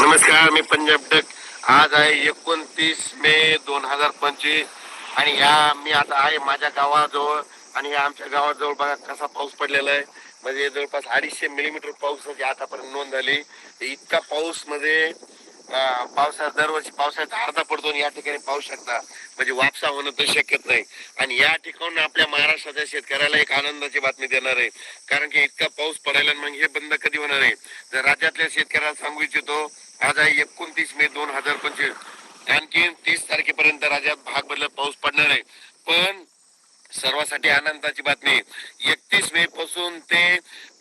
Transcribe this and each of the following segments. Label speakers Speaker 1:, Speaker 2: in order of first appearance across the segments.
Speaker 1: नमस्कार मी पंजाब डक आज आहे एकोणतीस मे दोन हजार पंचवीस. आणि ह्या मी आता आहे माझ्या गावाजवळ. आणि आमच्या गावाजवळ बघा कसा पाऊस पडलेला आहे. म्हणजे जवळपास अडीचशे मिलीमीटर पाऊसाची आतापर्यंत नोंद झाली. इतका पाऊस म्हणजे पावसात पावसाळ्यात दरवर्षी पावसाळ्यात अर्धा पडतो आणि या ठिकाणी पाऊस शकता. म्हणजे वापसा होणं तर शक्यच नाही. आणि या ठिकाणी आपल्या महाराष्ट्राच्या शेतकऱ्याला एक आनंदाची बातमी देणार आहे. कारण की इतका पाऊस पडायला मग हे बंद कधी होणार आहे? तर राज्यातल्या शेतकऱ्याला सांगू इच्छितो आज आहे एकोणतीस मे दोन हजार पंचवीस. आणखी तीस तारखेपर्यंत राज्यात भाग बदलत पाऊस पडणार आहे. पण सर्वांसाठी आनंदाची बातमी एकतीस मे पासून ते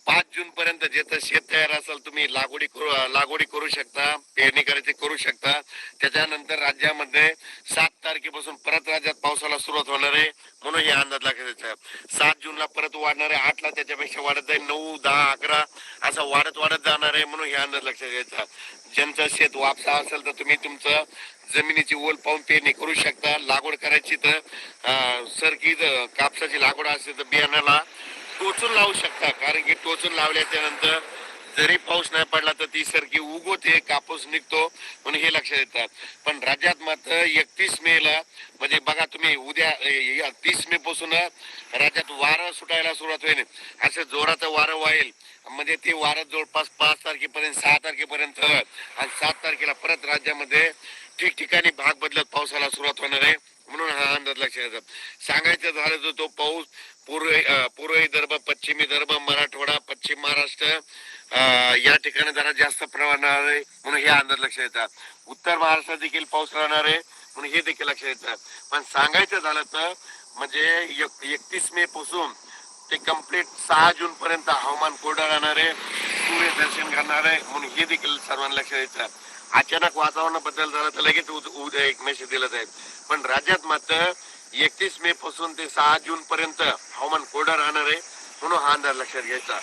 Speaker 1: पाच जून पर्यंत जेथं शेत तयार असेल तुम्ही लागवडी करू लागवडी करू शकता पेरणी करायची करू शकता. त्याच्यानंतर राज्यामध्ये सात तारखेपासून परत राज्यात पावसाला सुरुवात होणार आहे. म्हणून हे अंदाज लागायचा सात जूनला परत वाढणार आहे आठला त्याच्यापेक्षा वाढत जाईल नऊ दहा अकरा असं वाढत वाढत जाणार आहे म्हणून हे अंदाज लक्षात घ्यायचा ज्यांचं शेत वापसा असेल तर तुम्ही तुमचं जमिनीची ओल पाहून पेरणी करू शकता. लागवड करायची तर सरकी जर कापसाची लागवड असेल तर बियाण्याला टोचून लावू शकता. कारण की टोचून लावल्याच्या नंतर जरी पाऊस नाही पडला तर ती सरकी उगवते कापूस निघतो म्हणून हे लक्षात येतात पण राज्यात मात्र एकतीस मे ला म्हणजे बघा तुम्ही उद्या तीस मे पासून राज्यात वारं सुटायला सुरुवात होईल. असं जोराचं वारं वाहेल. म्हणजे ते वारं जवळपास पाच तारखेपर्यंत सहा तारखेपर्यंत आणि सात तारखेला परत राज्यामध्ये ठिकठिकाणी भाग बदलत पावसाला सुरुवात होणार आहे. म्हणून हा अंदाज लक्षात येतात सांगायचं झालं तर तो पाऊस पूर्व पूर्व विदर्भ पश्चिम विदर्भ मराठवाडा पश्चिम महाराष्ट्र या ठिकाणी जरा जास्त प्रमाणात आहे. म्हणून हे अंदाज लक्षात येतात उत्तर महाराष्ट्रात देखील पाऊस राहणार आहे. म्हणून हे देखील लक्षात येतं. पण सांगायचं झालं तर म्हणजे एकतीस मे पासून ते कंप्लीट सहा जून पर्यंत हवामान कोरडं राहणार आहे सूर्य दर्शन करणार आहे म्हणून हे देखील सर्वांना लक्षात येतं. अचानक वातावरण बदल झाला तर लगेच उद्या एक मेसेज दिला जाईल. पण राज्यात मात्र एकतीस मे पासून ते सहा जून पर्यंत हवामान कोरडं राहणार आहे म्हणून हा अंदाज लक्षात घ्यायचा.